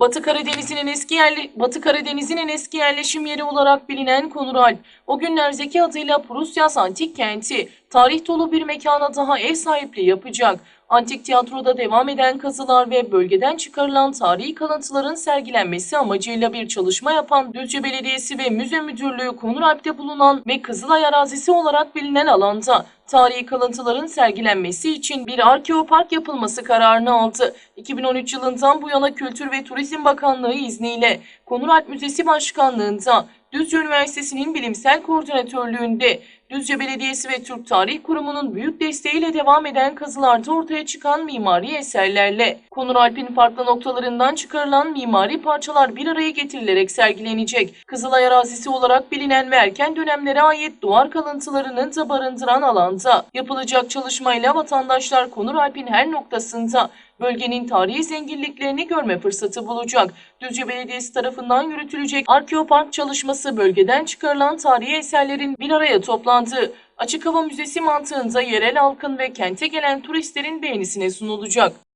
Batı Karadeniz'in en eski yerli Batı Karadeniz'in en eski yerleşim yeri olarak bilinen Konuralp, o günler Zeki adıyla Prusyas antik kenti, tarih dolu bir mekana daha ev sahipliği yapacak. Antik tiyatroda devam eden kazılar ve bölgeden çıkarılan tarihi kalıntıların sergilenmesi amacıyla bir çalışma yapan Düzce Belediyesi ve Müze Müdürlüğü Konuralp'te bulunan ve Kızılay arazisi olarak bilinen alanda tarihi kalıntıların sergilenmesi için bir arkeopark yapılması kararını aldı. 2013 yılından bu yana Kültür ve Turizm Bakanlığı izniyle Konuralp Müzesi Başkanlığında Düzce Üniversitesi'nin bilimsel koordinatörlüğünde Düzce Belediyesi ve Türk Tarih Kurumu'nun büyük desteğiyle devam eden kazılarda ortaya çıkan mimari eserlerle Konuralp'in farklı noktalarından çıkarılan mimari parçalar bir araya getirilerek sergilenecek. Kızılay arazisi olarak bilinen ve erken dönemlere ait duvar kalıntılarını da barındıran alanda yapılacak çalışmayla vatandaşlar Konuralp'in her noktasında bölgenin tarihi zenginliklerini görme fırsatı bulacak. Düzce Belediyesi tarafından yürütülecek arkeopark çalışması bölgeden çıkarılan tarihi eserlerin bir araya toplandığı açık hava müzesi mantığında yerel halkın ve kente gelen turistlerin beğenisine sunulacak.